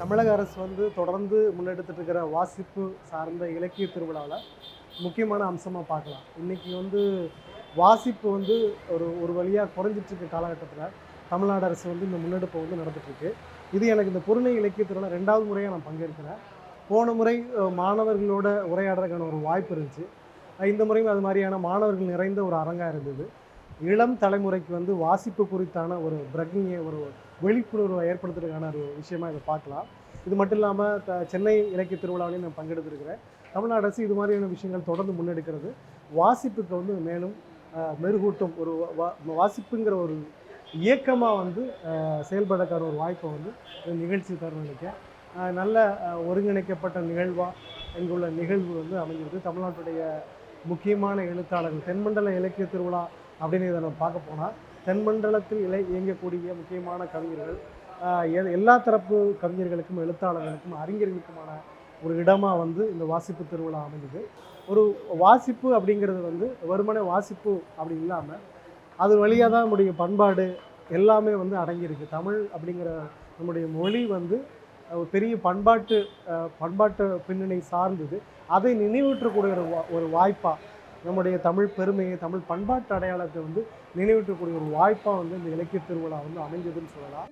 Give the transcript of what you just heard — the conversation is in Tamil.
தமிழக அரசு வந்து தொடர்ந்து முன்னெடுத்துட்டு இருக்கிற வாசிப்பு சார்ந்த இலக்கிய திருவிழாவில் முக்கியமான அம்சமாக பார்க்கலாம். இன்றைக்கி வந்து வாசிப்பு வந்து ஒரு ஒரு வழியாக குறைஞ்சிட்ருக்க காலகட்டத்தில் தமிழ்நாடு அரசு வந்து இந்த முன்னெடுப்பை வந்து நடந்துகிட்ருக்கு இது எனக்கு இந்த பொருணை இலக்கிய திருவிழா ரெண்டாவது முறையாக நான் பங்கேற்கிறேன். போன முறை மாணவர்களோட உரையாடுறதுக்கான ஒரு வாய்ப்பு இருந்துச்சு. இந்த முறையும் அது மாதிரியான மாணவர்கள் நிறைந்த ஒரு அரங்காக இருந்தது. இளம் தலைமுறைக்கு வந்து வாசிப்பு குறித்தான ஒரு பிரக்ஞையை ஒரு விழிப்புணர்வை ஏற்படுத்துறதுக்கான ஒரு விஷயமா இதை பார்க்கலாம். இது மட்டும் இல்லாமல் த சென்னை இலக்கிய திருவிழாவிலையும் நான் பங்கெடுத்திருக்கிறேன். தமிழ்நாடு அரசு இது மாதிரியான விஷயங்கள் தொடர்ந்து முன்னெடுக்கிறது. வாசிப்புக்கு வந்து மேலும் மெருகூட்டும் ஒரு வா- வாசிப்புங்கிற ஒரு இயக்கமாக வந்து செயல்படக்கான ஒரு வாய்ப்பை வந்து நிகழ்ச்சி தரும் நினைக்கிறேன். நல்ல ஒருங்கிணைக்கப்பட்ட நிகழ்வாக இங்குள்ள நிகழ்வு வந்து அமைஞ்சிருக்கு. தமிழ்நாட்டுடைய முக்கியமான எழுத்தாளர்கள் தென்மண்டல இலக்கிய திருவிழா அப்படின்னு இதை நம்ம பார்க்க போனால் தென்மண்டலத்தில் இலை இயங்கக்கூடிய முக்கியமான கவிஞர்கள் எல்லா தரப்பு கவிஞர்களுக்கும் எழுத்தாளர்களுக்கும் அறிஞர்களுக்குமான ஒரு இடமாக வந்து இந்த வாசிப்பு திருவிழா அமைஞ்சது ஒரு வாசிப்பு அப்படிங்கிறது வந்து வெறுமனே வாசிப்பு அப்படி இல்லாமல் அது வழியாக தான் நம்முடைய பண்பாடு எல்லாமே வந்து அடங்கியிருக்கு. தமிழ் அப்படிங்கிற நம்முடைய மொழி வந்து ஒரு பெரிய பண்பாட்டு பண்பாட்டு பின்னணி சார்ந்தது. அதை நினைவூற்றக்கூடிய ஒரு வா- ஒரு வாய்ப்பாக நம்முடைய தமிழ் பெருமையை தமிழ் பண்பாட்டு அடையாளத்தை வந்து நினைவூற்றக்கூடிய ஒரு வாய்ப்பாக வந்து இந்த இலக்கிய திருவிழா வந்து அமைஞ்சதுன்னு சொல்லலாம்.